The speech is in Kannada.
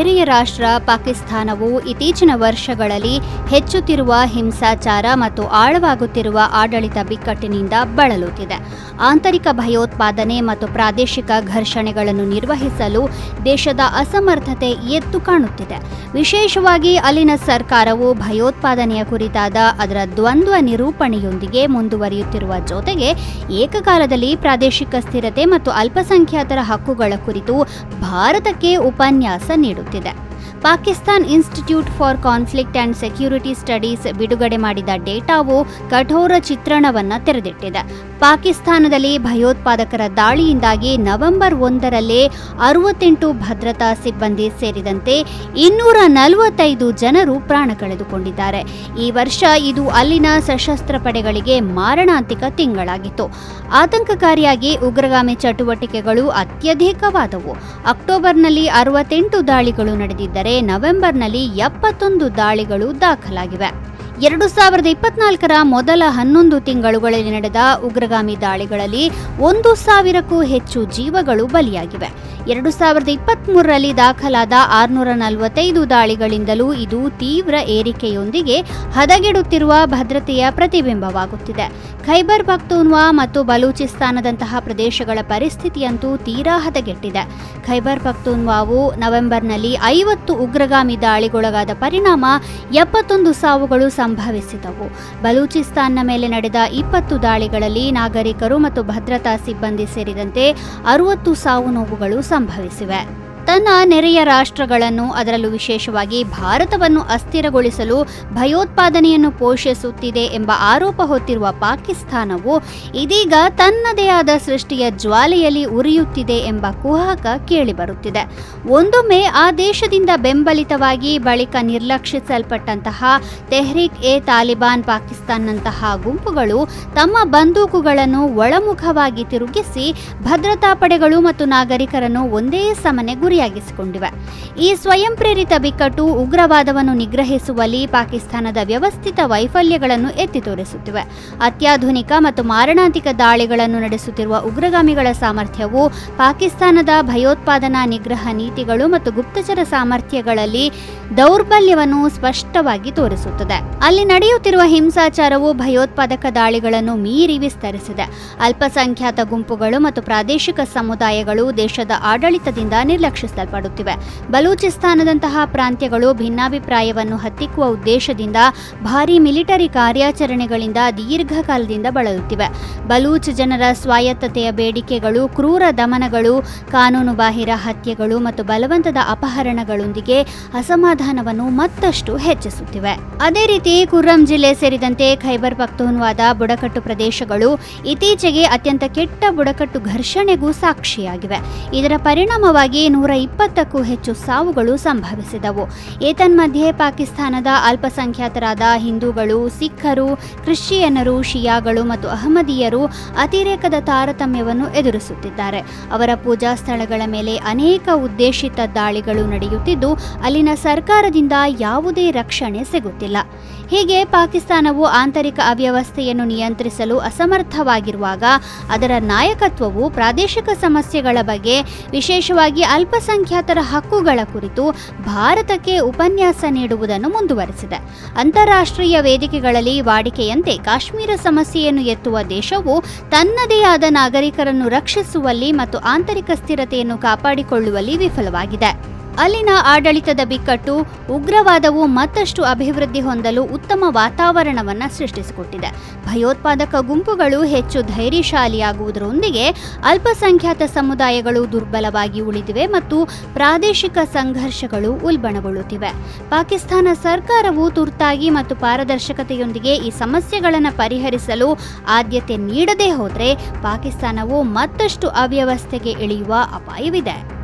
ನೆರೆಯ ರಾಷ್ಟ್ರ ಪಾಕಿಸ್ತಾನವು ಇತ್ತೀಚಿನ ವರ್ಷಗಳಲ್ಲಿ ಹೆಚ್ಚುತ್ತಿರುವ ಹಿಂಸಾಚಾರ ಮತ್ತು ಆಳವಾಗುತ್ತಿರುವ ಆಡಳಿತ ಬಿಕ್ಕಟ್ಟಿನಿಂದ ಬಳಲುತ್ತಿದೆ. ಆಂತರಿಕ ಭಯೋತ್ಪಾದನೆ ಮತ್ತು ಪ್ರಾದೇಶಿಕ ಘರ್ಷಣೆಗಳನ್ನು ನಿರ್ವಹಿಸಲು ದೇಶದ ಅಸಮರ್ಥತೆ ಎದ್ದು ಕಾಣುತ್ತಿದೆ. ವಿಶೇಷವಾಗಿ ಅಲ್ಲಿನ ಸರ್ಕಾರವು ಭಯೋತ್ಪಾದನೆಯ ಕುರಿತಾದ ಅದರ ದ್ವಂದ್ವ ನಿರೂಪಣೆಯೊಂದಿಗೆ ಮುಂದುವರಿಯುತ್ತಿರುವ ಜೊತೆಗೆ ಏಕಕಾಲದಲ್ಲಿ ಪ್ರಾದೇಶಿಕ ಸ್ಥಿರತೆ ಮತ್ತು ಅಲ್ಪಸಂಖ್ಯಾತರ ಹಕ್ಕುಗಳ ಕುರಿತು ಭಾರತಕ್ಕೆ ಉಪನ್ಯಾಸ ನೀಡುತ್ತಿದೆ. ಆಗ್ತಿದೆ Pakistan institute for conflict and security studies ಬಿಡುಗಡೆ ಮಾಡಿದ ಡೇಟಾವು ಕಠೋರ ಚಿತ್ರಣವನ್ನು ತೆರೆದಿಟ್ಟಿದೆ. ಪಾಕಿಸ್ತಾನದಲ್ಲಿ ಭಯೋತ್ಪಾದಕರ ದಾಳಿಯಿಂದಾಗಿ ನವೆಂಬರ್ ಒಂದರಲ್ಲೇ ಅರವತ್ತೆಂಟು ಭದ್ರತಾ ಸಿಬ್ಬಂದಿ ಸೇರಿದಂತೆ ಇನ್ನೂರ ನಲವತ್ತೈದು ಜನರು ಪ್ರಾಣ ಕಳೆದುಕೊಂಡಿದ್ದಾರೆ. ಈ ವರ್ಷ ಇದು ಅಲ್ಲಿನ ಸಶಸ್ತ್ರ ಪಡೆಗಳಿಗೆ ಮಾರಣಾಂತಿಕ ತಿಂಗಳಾಗಿತ್ತು. ಆತಂಕಕಾರಿಯಾಗಿ ಉಗ್ರಗಾಮಿ ಚಟುವಟಿಕೆಗಳು ಅತ್ಯಧಿಕವಾದವು. ಅಕ್ಟೋಬರ್ನಲ್ಲಿ ಅರವತ್ತೆಂಟು ದಾಳಿಗಳು ನಡೆದಿದ್ದರೆ ನವೆಂಬರ್ನಲ್ಲಿ ಎಪ್ಪತ್ತೊಂದು ದಾಳಿಗಳು ದಾಖಲಾಗಿವೆ. ಎರಡು ಸಾವಿರದ ಇಪ್ಪತ್ನಾಲ್ಕರ ಮೊದಲ ಹನ್ನೊಂದು ತಿಂಗಳುಗಳಲ್ಲಿ ನಡೆದ ಉಗ್ರಗಾಮಿ ದಾಳಿಗಳಲ್ಲಿ ಒಂದು ಸಾವಿರಕ್ಕೂ ಹೆಚ್ಚು ಜೀವಗಳು ಬಲಿಯಾಗಿವೆ. ಎರಡು ಸಾವಿರದ ಇಪ್ಪತ್ಮೂರರಲ್ಲಿ ದಾಖಲಾದ ಆರುನೂರ ನಲವತ್ತೈದು ದಾಳಿಗಳಿಂದಲೂ ಇದು ತೀವ್ರ ಏರಿಕೆಯೊಂದಿಗೆ ಹದಗೆಡುತ್ತಿರುವ ಭದ್ರತೆಯ ಪ್ರತಿಬಿಂಬವಾಗುತ್ತಿದೆ. ಖೈಬರ್ ಪಖ್ತೂನ್ವಾ ಮತ್ತು ಬಲೂಚಿಸ್ತಾನದಂತಹ ಪ್ರದೇಶಗಳ ಪರಿಸ್ಥಿತಿಯಂತೂ ತೀರಾ ಹದಗೆಟ್ಟಿದೆ. ಖೈಬರ್ ಪಖ್ತೂನ್ವಾವು ನವೆಂಬರ್ನಲ್ಲಿ ಐವತ್ತು ಉಗ್ರಗಾಮಿ ದಾಳಿಗೊಳಗಾದ ಪರಿಣಾಮ ಎಪ್ಪತ್ತೊಂದು ಸಾವುಗಳು ಸಂಭವಿಸಿದವು. ಬಲೂಚಿಸ್ತಾನ್ನ ಮೇಲೆ ನಡೆದ ಇಪ್ಪತ್ತು ದಾಳಿಗಳಲ್ಲಿ ನಾಗರಿಕರು ಮತ್ತು ಭದ್ರತಾ ಸಿಬ್ಬಂದಿ ಸೇರಿದಂತೆ ಅರುವತ್ತು ಸಾವು ನೋವುಗಳು ಸಂಭವಿಸಿವೆ. ತನ್ನ ನೆರೆಯ ರಾಷ್ಟ್ರಗಳನ್ನು ಅದರಲ್ಲೂ ವಿಶೇಷವಾಗಿ ಭಾರತವನ್ನು ಅಸ್ಥಿರಗೊಳಿಸಲು ಭಯೋತ್ಪಾದನೆಯನ್ನು ಪೋಷಿಸುತ್ತಿದೆ ಎಂಬ ಆರೋಪ ಹೊತ್ತಿರುವ ಪಾಕಿಸ್ತಾನವು ಇದೀಗ ತನ್ನದೇ ಆದ ಸೃಷ್ಟಿಯ ಜ್ವಾಲೆಯಲ್ಲಿ ಉರಿಯುತ್ತಿದೆ ಎಂಬ ಕುಹಕ ಕೇಳಿಬರುತ್ತಿದೆ. ಒಂದೊಮ್ಮೆ ಆ ದೇಶದಿಂದ ಬೆಂಬಲಿತವಾಗಿ ಬಳಿಕ ನಿರ್ಲಕ್ಷಿಸಲ್ಪಟ್ಟಂತಹ ತೆಹ್ರಿಕ್ ಎ ತಾಲಿಬಾನ್ ಪಾಕಿಸ್ತಾನ್ನಂತಹ ಗುಂಪುಗಳು ತಮ್ಮ ಬಂದೂಕುಗಳನ್ನು ಒಳಮುಖವಾಗಿ ತಿರುಗಿಸಿ ಭದ್ರತಾ ಪಡೆಗಳು ಮತ್ತು ನಾಗರಿಕರನ್ನು ಒಂದೇ ಸಮನೆ ಗುರಿಯಾಗಿಸಿಕೊಂಡಿವೆ ಈ ಸ್ವಯಂ ಪ್ರೇರಿತ ಬಿಕ್ಕಟ್ಟು ಉಗ್ರವಾದವನ್ನು ನಿಗ್ರಹಿಸುವಲ್ಲಿ ಪಾಕಿಸ್ತಾನದ ವ್ಯವಸ್ಥಿತ ವೈಫಲ್ಯಗಳನ್ನು ಎತ್ತಿ ತೋರಿಸುತ್ತಿವೆ. ಅತ್ಯಾಧುನಿಕ ಮತ್ತು ಮಾರಣಾಂತಿಕ ದಾಳಿಗಳನ್ನು ನಡೆಸುತ್ತಿರುವ ಉಗ್ರಗಾಮಿಗಳ ಸಾಮರ್ಥ್ಯವು ಪಾಕಿಸ್ತಾನದ ಭಯೋತ್ಪಾದನಾ ನಿಗ್ರಹ ನೀತಿಗಳು ಮತ್ತು ಗುಪ್ತಚರ ಸಾಮರ್ಥ್ಯಗಳಲ್ಲಿ ದೌರ್ಬಲ್ಯವನ್ನು ಸ್ಪಷ್ಟವಾಗಿ ತೋರಿಸುತ್ತದೆ. ಅಲ್ಲಿ ನಡೆಯುತ್ತಿರುವ ಹಿಂಸಾಚಾರವು ಭಯೋತ್ಪಾದಕ ದಾಳಿಗಳನ್ನು ಮೀರಿ ವಿಸ್ತರಿಸಿದೆ. ಅಲ್ಪಸಂಖ್ಯಾತ ಗುಂಪುಗಳು ಮತ್ತು ಪ್ರಾದೇಶಿಕ ಸಮುದಾಯಗಳು ದೇಶದ ಆಡಳಿತದಿಂದ ನಿರ್ಲಕ್ಷಿಸಲ್ಪಡುತ್ತಿವೆ ಬಲೂಚಿಸ್ತಾನದಂತಹ ಪ್ರಾಂತ್ಯಗಳು ಭಿನ್ನಾಭಿಪ್ರಾಯವನ್ನು ಹತ್ತಿಕ್ಕುವ ಉದ್ದೇಶದಿಂದ ಭಾರೀ ಮಿಲಿಟರಿ ಕಾರ್ಯಾಚರಣೆಗಳಿಂದ ದೀರ್ಘಕಾಲದಿಂದ ಬಳಲುತ್ತಿವೆ. ಬಲೂಚ್ ಜನರ ಸ್ವಾಯತ್ತತೆಯ ಬೇಡಿಕೆಗಳು, ಕ್ರೂರ ದಮನಗಳು, ಕಾನೂನುಬಾಹಿರ ಹತ್ಯೆಗಳು ಮತ್ತು ಬಲವಂತದ ಅಪಹರಣಗಳೊಂದಿಗೆ ಅಸಮಾಧಾನವನ್ನು ಮತ್ತಷ್ಟು ಹೆಚ್ಚಿಸುತ್ತಿವೆ. ಅದೇ ರೀತಿ ಕುರ್ರಂ ಜಿಲ್ಲೆ ಸೇರಿದಂತೆ ಖೈಬರ್ ಪಖ್ತೂನ್ವಾದ ಬುಡಕಟ್ಟು ಪ್ರದೇಶಗಳು ಇತ್ತೀಚೆಗೆ ಅತ್ಯಂತ ಕೆಟ್ಟ ಬುಡಕಟ್ಟು ಘರ್ಷಣೆಗೂ ಸಾಕ್ಷಿಯಾಗಿವೆ. ಇದರ ಪರಿಣಾಮವಾಗಿ ನೂರ ಇಪ್ಪತ್ತಕ್ಕೂ ಹೆಚ್ಚು ಸಾವುಗಳು ಸಂಭವಿಸಿದವು. ಏತನ್ಮಧ್ಯೆ ಪಾಕಿಸ್ತಾನದ ಅಲ್ಪಸಂಖ್ಯಾತರಾದ ಹಿಂದೂಗಳು, ಸಿಖ್ಖರು ಕ್ರಿಶ್ಚಿಯನ್ನರು ಶಿಯಾಗಳು ಮತ್ತು ಅಹಮದಿಯರು ಅತಿರೇಕದ ತಾರತಮ್ಯವನ್ನು ಎದುರಿಸುತ್ತಿದ್ದಾರೆ. ಅವರ ಪೂಜಾ ಸ್ಥಳಗಳ ಮೇಲೆ ಅನೇಕ ಉದ್ದೇಶಿತ ದಾಳಿಗಳು ನಡೆಯುತ್ತಿದ್ದು, ಅಲ್ಲಿನ ಸರ್ಕಾರದಿಂದ ಯಾವುದೇ ರಕ್ಷಣೆ ಸಿಗುತ್ತಿಲ್ಲ. ಹೀಗೆ ಪಾಕಿಸ್ತಾನವು ಆಂತರಿಕ ಅವ್ಯವಸ್ಥೆಯನ್ನು ನಿಯಂತ್ರಿಸಲು ಅಸಮರ್ಥವಾಗಿರುವಾಗ, ಅದರ ನಾಯಕತ್ವವು ಪ್ರಾದೇಶಿಕ ಸಮಸ್ಯೆಗಳ ಬಗ್ಗೆ ವಿಶೇಷವಾಗಿ ಅಲ್ಪಸಂಖ್ಯಾತರ ಹಕ್ಕುಗಳ ಕುರಿತು ಭಾರತಕ್ಕೆ ಉಪನ್ಯಾಸ ನೀಡುವುದನ್ನು ಮುಂದುವರೆಸಿದೆ. ಅಂತಾರಾಷ್ಟ್ರೀಯ ವೇದಿಕೆಗಳಲ್ಲಿ ವಾಡಿಕೆಯಂತೆ ಕಾಶ್ಮೀರ ಸಮಸ್ಯೆಯನ್ನು ಎತ್ತುವ ದೇಶವು ತನ್ನದೇ ಆದ ನಾಗರಿಕರನ್ನು ರಕ್ಷಿಸುವಲ್ಲಿ ಮತ್ತು ಆಂತರಿಕ ಸ್ಥಿರತೆಯನ್ನು ಕಾಪಾಡಿಕೊಳ್ಳುವಲ್ಲಿ ವಿಫಲವಾಗಿದೆ. ಅಲ್ಲಿನ ಆಡಳಿತದ ಬಿಕ್ಕಟ್ಟು, ಉಗ್ರವಾದವು ಮತ್ತಷ್ಟು ಅಭಿವೃದ್ಧಿ ಹೊಂದಲು ಉತ್ತಮ ವಾತಾವರಣವನ್ನು ಸೃಷ್ಟಿಸಿಕೊಟ್ಟಿದೆ. ಭಯೋತ್ಪಾದಕ ಗುಂಪುಗಳು ಹೆಚ್ಚು ಧೈರ್ಯಶಾಲಿಯಾಗುವುದರೊಂದಿಗೆ ಅಲ್ಪಸಂಖ್ಯಾತ ಸಮುದಾಯಗಳು ದುರ್ಬಲವಾಗಿ ಉಳಿದಿವೆ ಮತ್ತು ಪ್ರಾದೇಶಿಕ ಸಂಘರ್ಷಗಳು ಉಲ್ಬಣಗೊಳ್ಳುತ್ತಿವೆ. ಪಾಕಿಸ್ತಾನ ಸರ್ಕಾರವು ತುರ್ತಾಗಿ ಮತ್ತು ಪಾರದರ್ಶಕತೆಯೊಂದಿಗೆ ಈ ಸಮಸ್ಯೆಗಳನ್ನು ಪರಿಹರಿಸಲು ಆದ್ಯತೆ ನೀಡದೇ ಹೋದರೆ ಪಾಕಿಸ್ತಾನವು ಮತ್ತಷ್ಟು ಅವ್ಯವಸ್ಥೆಗೆ ಇಳಿಯುವ ಅಪಾಯವಿದೆ.